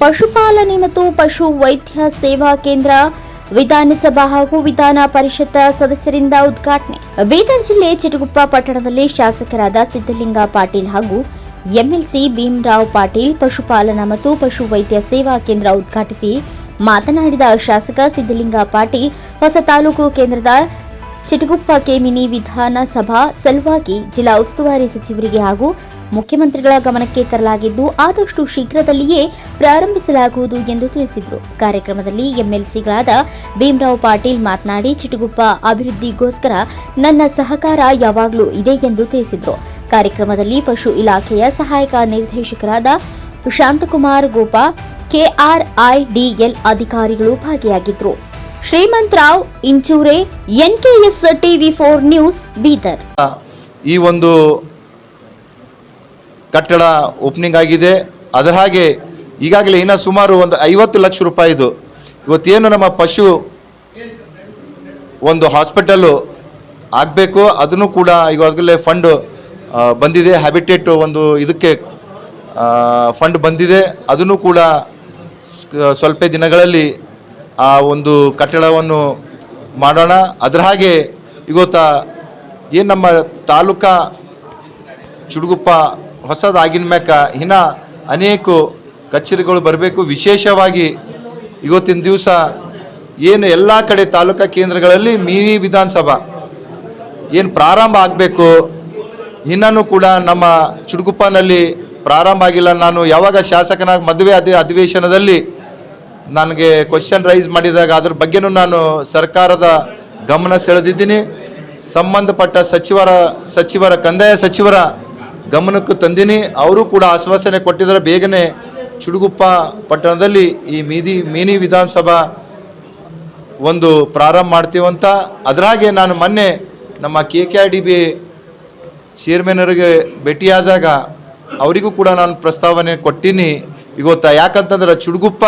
ಪಶುಪಾಲನೆ ಮತ್ತು ಪಶು ವೈದ್ಯ ಸೇವಾ ಕೇಂದ್ರ, ವಿಧಾನಸಭಾ ಹಾಗೂ ವಿಧಾನ ಪರಿಷತ್ ಸದಸ್ಯರಿಂದ ಉದ್ಘಾಟನೆ. ಬೀದರ್ ಜಿಲ್ಲೆ ಚಿಟಗುಪ್ಪ ಪಟ್ಟಣದಲ್ಲಿ ಶಾಸಕರಾದ ಸಿದ್ದಲಿಂಗ ಪಾಟೀಲ್ ಹಾಗೂ ಎಂಎಲ್ಸಿ ಭೀಮರಾವ್ ಪಾಟೀಲ್ ಪಶುಪಾಲನಾ ಮತ್ತು ಪಶು ವೈದ್ಯ ಸೇವಾ ಕೇಂದ್ರ ಉದ್ಘಾಟಿಸಿ ಮಾತನಾಡಿದ ಶಾಸಕ ಸಿದ್ದಲಿಂಗ ಪಾಟೀಲ್, ಹೊಸ ತಾಲೂಕು ಕೇಂದ್ರದ ಚಿಟಗುಪ್ಪಕ್ಕೆ ಮಿನಿ ವಿಧಾನಸಭಾ ಸಲುವಾಗಿ ಜಿಲ್ಲಾ ಉಸ್ತುವಾರಿ ಸಚಿವರಿಗೆ ಹಾಗೂ ಮುಖ್ಯಮಂತ್ರಿಗಳ ಗಮನಕ್ಕೆ ತರಲಾಗಿದ್ದು, ಆದಷ್ಟು ಶೀಘ್ರದಲ್ಲಿಯೇ ಪ್ರಾರಂಭಿಸಲಾಗುವುದು ಎಂದು ತಿಳಿಸಿದರು. ಕಾರ್ಯಕ್ರಮದಲ್ಲಿ ಎಂಎಲ್ಸಿಗಳಾದ ಭೀಮರಾವ್ ಪಾಟೀಲ್ ಮಾತನಾಡಿ, ಚಿಟಗುಪ್ಪ ಅಭಿವೃದ್ಧಿಗೋಸ್ಕರ ನನ್ನ ಸಹಕಾರ ಯಾವಾಗಲೂ ಇದೆ ಎಂದು ತಿಳಿಸಿದರು. ಕಾರ್ಯಕ್ರಮದಲ್ಲಿ ಪಶು ಇಲಾಖೆಯ ಸಹಾಯಕ ನಿರ್ದೇಶಕರಾದ ಶಾಂತಕುಮಾರ್ ಗೋಪಾ, ಕೆಆರ್ಐಡಿಎಲ್ ಅಧಿಕಾರಿಗಳು ಭಾಗಿಯಾಗಿದ್ದರು. Shrimant Rao, Inchure S TV four news, Bidar. ಈ ಒಂದು ಕಟ್ಟಡ ಓಪನಿಂಗ್ ಆಗಿದೆ. ಅದರ ಹಾಗೆ ಈಗಾಗಲೇ ಇನ್ನು ಸುಮಾರು ಒಂದು ಐವತ್ತು ಲಕ್ಷ ರೂಪಾಯಿದು ಇವತ್ತೇನು ನಮ್ಮ ಪಶು ಒಂದು ಹಾಸ್ಪಿಟಲು ಆಗಬೇಕು, ಅದನ್ನು ಕೂಡ ಈಗಾಗಲೇ ಫಂಡ್ ಬಂದಿದೆ. ಹ್ಯಾಬಿಟೇಟ್ ಒಂದು ಇದಕ್ಕೆ ಫಂಡ್ ಬಂದಿದೆ. ಅದನ್ನು ಕೂಡ ಸ್ವಲ್ಪ ದಿನಗಳಲ್ಲಿ ಆ ಒಂದು ಕಟ್ಟಡವನ್ನು ಮಾಡೋಣ. ಅದರ ಹಾಗೆ ಇವತ್ತ ಏನು ನಮ್ಮ ತಾಲೂಕಾ ಚುಡುಗುಪ್ಪ ಹೊಸದಾಗಿನ ಮ್ಯಾಕ ಇನ್ನ ಅನೇಕ ಕಚೇರಿಗಳು ಬರಬೇಕು. ವಿಶೇಷವಾಗಿ ಇವತ್ತಿನ ದಿವಸ ಏನು ಎಲ್ಲ ಕಡೆ ತಾಲೂಕಾ ಕೇಂದ್ರಗಳಲ್ಲಿ ಮಿನಿ ವಿಧಾನಸಭಾ ಏನು ಪ್ರಾರಂಭ ಆಗಬೇಕು. ಇನ್ನೂ ಕೂಡ ನಮ್ಮ ಚುಡುಗುಪ್ಪನಲ್ಲಿ ಪ್ರಾರಂಭ ಆಗಿಲ್ಲ. ನಾನು ಯಾವಾಗ ಶಾಸಕನಾಗಿ ಮದುವೆ ಅದೇ ಅಧಿವೇಶನದಲ್ಲಿ ನನಗೆ ಕ್ವಶನ್ ರೈಸ್ ಮಾಡಿದಾಗ ಅದ್ರ ಬಗ್ಗೆನೂ ನಾನು ಸರ್ಕಾರದ ಗಮನ ಸೆಳೆದಿದ್ದೀನಿ. ಸಂಬಂಧಪಟ್ಟ ಸಚಿವರ ಸಚಿವರ, ಕಂದಾಯ ಸಚಿವರ ಗಮನಕ್ಕೆ ತಂದೀನಿ. ಅವರು ಕೂಡ ಆಶ್ವಾಸನೆ ಕೊಟ್ಟಿದ್ದಾರೆ. ಬೇಗನೆ ಚುಡುಗುಪ್ಪ ಪಟ್ಟಣದಲ್ಲಿ ಈ ಮೀದಿ, ಮಿನಿ ವಿಧಾನಸಭಾ ಒಂದು ಪ್ರಾರಂಭ ಮಾಡ್ತೀವಂತ ಅದರಾಗೆ ನಾನು ಮೊನ್ನೆ ನಮ್ಮ K K R D B ಚೇರ್ಮನರಿಗೆ ಭೇಟಿಯಾದಾಗ ಅವರಿಗೂ ಕೂಡ ನಾನು ಪ್ರಸ್ತಾವನೆ ಕೊಟ್ಟೀನಿ. ಇವತ್ತು ಯಾಕಂತಂದ್ರೆ ಚುಡುಗುಪ್ಪ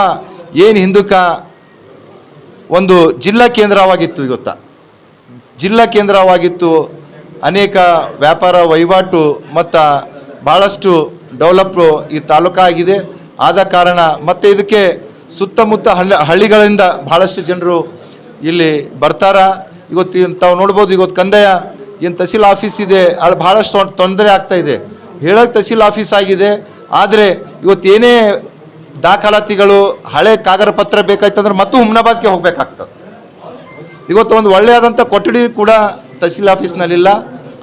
ಏನು ಹಿಂದಕ್ಕ ಒಂದು ಜಿಲ್ಲಾ ಕೇಂದ್ರವಾಗಿತ್ತು ಇವತ್ತ ಜಿಲ್ಲಾ ಕೇಂದ್ರವಾಗಿತ್ತು ಅನೇಕ ವ್ಯಾಪಾರ ವಹಿವಾಟು ಮತ್ತು ಭಾಳಷ್ಟು ಡೆವಲಪ್ ಈ ತಾಲೂಕು ಆಗಿದೆ. ಆದ ಕಾರಣ ಮತ್ತು ಇದಕ್ಕೆ ಸುತ್ತಮುತ್ತ ಹಳ್ಳಿ ಹಳ್ಳಿಗಳಿಂದ ಭಾಳಷ್ಟು ಜನರು ಇಲ್ಲಿ ಬರ್ತಾರ. ಇವತ್ತು ತಾವು ನೋಡ್ಬೋದು ಇವತ್ತು ಕಂದಾಯ ಏನು ತಹಸೀಲ್ ಆಫೀಸ್ ಇದೆ ಅಲ್ಲಿ ಭಾಳಷ್ಟು ತೊಂದರೆ ಆಗ್ತಾ ಇದೆ. ಹೇಳಕ್ಕೆ ತಹಸೀಲ್ ಆಫೀಸ್ ಆಗಿದೆ. ಆದರೆ ಇವತ್ತೇನೇ ದಾಖಲಾತಿಗಳು ಹಳೆ ಕಾಗದ ಪತ್ರ ಬೇಕಾಯ್ತಂದ್ರೆ ಮತ್ತು ಹುಮ್ನಾಬಾದ್ಗೆ ಹೋಗ್ಬೇಕಾಗ್ತದೆ. ಇವತ್ತು ಒಂದು ಒಳ್ಳೆಯಾದಂಥ ಕೊಠಡಿ ಕೂಡ ತಹಸೀಲ್ ಆಫೀಸ್ನಲ್ಲಿಲ್ಲ.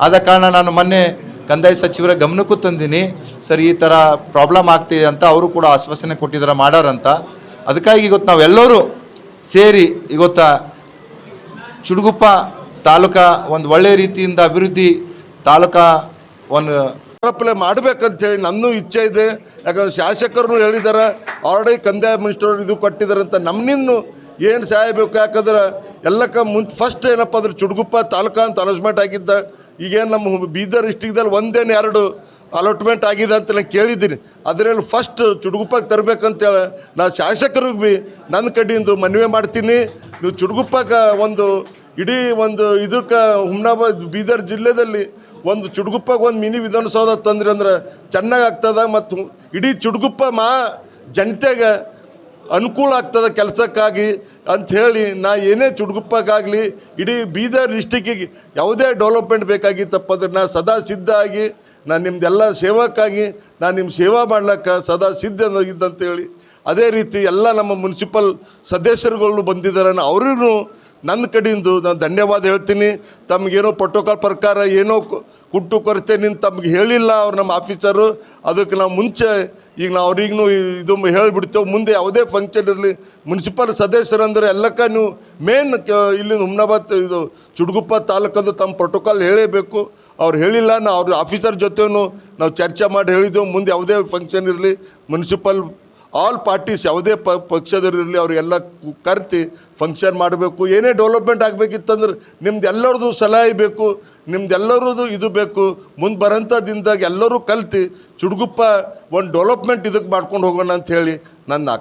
ಆದ ಕಾರಣ ನಾನು ಮೊನ್ನೆ ಕಂದಾಯ ಸಚಿವರ ಗಮನಕ್ಕೂ ತಂದೀನಿ. ಸರ್, ಈ ಥರ ಪ್ರಾಬ್ಲಮ್ ಆಗ್ತಿದೆ ಅಂತ ಅವರು ಕೂಡ ಆಶ್ವಾಸನೆ ಕೊಟ್ಟಿದ್ದಾರೆ, ಮಾಡಾರಂತ. ಅದಕ್ಕಾಗಿ ಇವತ್ತು ನಾವೆಲ್ಲರೂ ಸೇರಿ ಇವತ್ತ ಚುಡುಗುಪ್ಪ ತಾಲೂಕಾ ಒಂದು ಒಳ್ಳೆಯ ರೀತಿಯಿಂದ ಅಭಿವೃದ್ಧಿ ತಾಲೂಕಾ ಒಂದು ಅಪ್ಲೈ ಮಾಡ್ಬೇಕಂತ ಹೇಳಿ ನನ್ನೂ ಇಚ್ಛೆ ಇದೆ. ಯಾಕಂದ್ರೆ ಶಾಸಕರು ಹೇಳಿದಾರೆ ಆಲ್ರೆಡಿ ಕಂದಾಯ ಮಿನಿಸ್ಟರ್ ಇದು ಕೊಟ್ಟಿದ್ದಾರೆ ಅಂತ ನಮ್ಮನಿಂದೂ ಏನು ಸಹಾಯ ಬೇಕು? ಯಾಕಂದ್ರೆ ಎಲ್ಲಕ್ಕ ಮುಂಚೆ ಫಸ್ಟ್ ಏನಪ್ಪ ಅಂದ್ರೆ ಚುಡುಗುಪ್ಪ ತಾಲೂಕಾ ಅಂತ ಅನೌನ್ಸ್ಮೆಂಟ್ ಆಗಿದ್ದ. ಈಗೇನು ನಮ್ಮ ಬೀದರ್ ಡಿಸ್ಟಿಕ್ದಲ್ಲಿ ಒಂದೇನು ಎರಡು ಅಲಾಟ್ಮೆಂಟ್ ಆಗಿದೆ ಅಂತ ನಾನು ಕೇಳಿದ್ದೀನಿ. ಅದರಲ್ಲಿ ಫಸ್ಟ್ ಚುಡುಗುಪ್ಪಕ್ಕೆ ತರಬೇಕಂತೇಳಿ ನಾ ಶಾಸಕರಿಗೆ ಭೀ ನನ್ನ ಕಡೆಯಿಂದ ಮನವಿ ಮಾಡ್ತೀನಿ. ನೀವು ಚುಡುಗುಪ್ಪಾಗ ಒಂದು ಇಡೀ ಒಂದು ಇದಕ್ಕೆ ಹುಮ್ನಾಬಾದ್, ಬೀದರ್ ಜಿಲ್ಲೆದಲ್ಲಿ ಒಂದು ಚುಡುಗುಪ್ಪಗೆ ಒಂದು ಮಿನಿ ವಿಧಾನಸೌಧ ತಂದ್ರಿ ಅಂದ್ರೆ ಚೆನ್ನಾಗಿ ಆಗ್ತದ ಮತ್ತು ಇಡೀ ಚುಡುಗುಪ್ಪ ಮಾ ಜನತೆಗೆ ಅನುಕೂಲ ಆಗ್ತದೆ ಕೆಲಸಕ್ಕಾಗಿ ಅಂಥೇಳಿ ನಾ ಏನೇ ಚುಡುಗುಪ್ಪಕ್ಕಾಗಲಿ ಇಡೀ ಬೀದರ್ ಡಿಸ್ಟಿಕ್ಕಿಗೆ ಯಾವುದೇ ಡೆವಲಪ್ಮೆಂಟ್ ಬೇಕಾಗಿತ್ತಪ್ಪ ನಾ ಸದಾ ಸಿದ್ಧ ಆಗಿ ನಾನು ನಿಮ್ದೆಲ್ಲ ಸೇವಕ್ಕಾಗಿ ನಾನು ನಿಮ್ಮ ಸೇವಾ ಮಾಡ್ಲಿಕ್ಕೆ ಸದಾ ಸಿದ್ಧ ಇದ್ದಂತೇಳಿ. ಅದೇ ರೀತಿ ಎಲ್ಲ ನಮ್ಮ ಮುನ್ಸಿಪಲ್ ಸದಸ್ಯರುಗಳು ಬಂದಿದ್ದಾರೆ ಅವ್ರಿಗೂ ನನ್ನ ಕಡೆಯಿಂದ ನಾನು ಧನ್ಯವಾದ ಹೇಳ್ತೀನಿ. ತಮಗೇನೋ ಪ್ರೋಟೋಕಾಲ್ ಪ್ರಕಾರ ಏನೋ ಕುಟ್ಟು ಕೊರತೆ ನಿಂತು ತಮ್ಗೆ ಹೇಳಿಲ್ಲ ಅವ್ರು ನಮ್ಮ ಆಫೀಸರು ಅದಕ್ಕೆ ನಾವು ಮುಂಚೆ ಈಗ ನಾವು ಅವ್ರಿಗೂ ಇದು ಹೇಳಿಬಿಡ್ತೇವೆ. ಮುಂದೆ ಯಾವುದೇ ಫಂಕ್ಷನ್ ಇರಲಿ ಮುನ್ಸಿಪಲ್ ಸದಸ್ಯರಂದ್ರೆ ಎಲ್ಲಕ್ಕ ನೀವು ಮೇನ್ ಇಲ್ಲಿ ಹುಮ್ನಾಬಾದ್ ಇದು ಚುಡುಗುಪ್ಪ ತಾಲೂಕದು ತಮ್ಮ ಪ್ರೋಟೋಕಾಲ್ ಹೇಳೇಬೇಕು. ಅವ್ರು ಹೇಳಿಲ್ಲ, ನಾವು ಅವ್ರ ಆಫೀಸರ್ ಜೊತೆನೂ ನಾವು ಚರ್ಚೆ ಮಾಡಿ ಹೇಳಿದ್ದೆವು ಮುಂದೆ ಯಾವುದೇ ಫಂಕ್ಷನ್ ಇರಲಿ ಮುನ್ಸಿಪಲ್ ಆಲ್ ಪಾರ್ಟೀಸ್ ಯಾವುದೇ ಪ ಪಕ್ಷದವರಿರಲಿ ಅವರಿಗೆಲ್ಲ ಕರ್ತಿ ಫಂಕ್ಷನ್ ಮಾಡಬೇಕು. ಏನೇ ಡೆವಲಪ್ಮೆಂಟ್ ಆಗಬೇಕಿತ್ತಂದ್ರೆ ನಿಮ್ದು ಎಲ್ಲರದು ಸಲಹೆ ಬೇಕು ನಿಮ್ದೆಲ್ಲರದು ಇದು ಬೇಕು. ಮುಂದೆ ಬರೋಂಥ ದಿನದಾಗ ಎಲ್ಲರೂ ಕಲ್ತು, ಚುಡುಗುಪ್ಪ, ಒಂದು ಡೆವಲಪ್ಮೆಂಟ್ ಇದಕ್ಕೆ ಮಾಡ್ಕೊಂಡು ಹೋಗೋಣ ಅಂತ ಹೇಳಿ ನನ್ನ